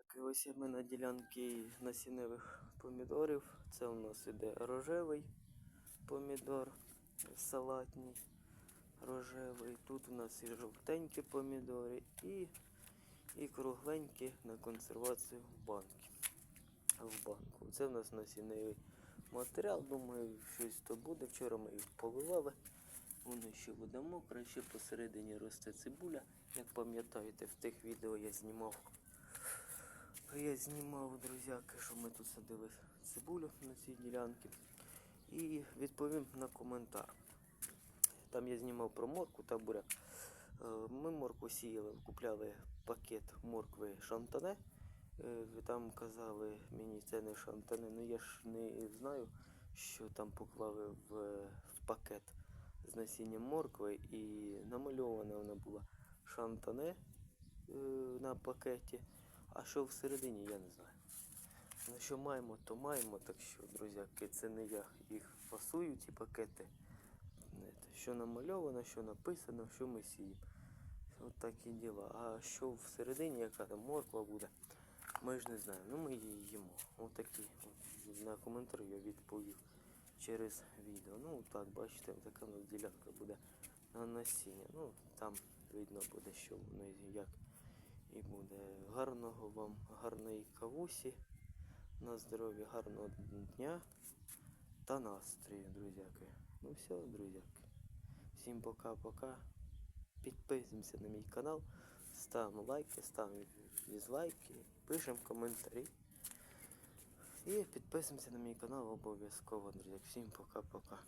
друзяки, ось ми на ділянці насінневих помідорів. Це у нас іде рожевий помідор, салатний рожевий. Тут у нас і жовтенькі помідори, і, і кругленькі на консервацію в банки. В банку. Це у нас насінневий матеріал. Думаю, щось то буде. Вчора ми їх поливали. Воно ще буде мокре, ще посередині росте цибуля. Як пам'ятаєте, в тих відео я знімав. Я знімав, друзяки, що ми тут садили цибулю на цій ділянці. І відповім на коментар. Там я знімав про морку та буряк. Е, Ми моркву сіяли, купляли пакет моркви шантане. Е, Там казали мені це не шантане, ну я ж не знаю, що там поклали в, в пакет з насінням моркви і намальована вона була шантане е, на пакеті. А що всередині, я не знаю. Ну що маємо, то маємо. Так що, друзяки, це не я їх фасую, ці пакети. Що намальовано, що написано, що ми сіємо. От такі діла. А що всередині, яка там морква буде, ми ж не знаємо. Ну ми її їмо. Отакі. От На коментар я відповів через відео. Ну так, бачите, така у нас ділянка буде на насіння. Ну там видно буде, що воно як і буде. Гарного вам, гарної кавусі. На здоров'я, гарного дня та настрою, друзяки. Ну все, друзяки. Всім пока-пока. Підписуємося на мій канал, ставимо лайки, ставимо дізлайки, пишемо коментарі. І підписуємося на мій канал обов'язково, друзі. Всім пока-пока.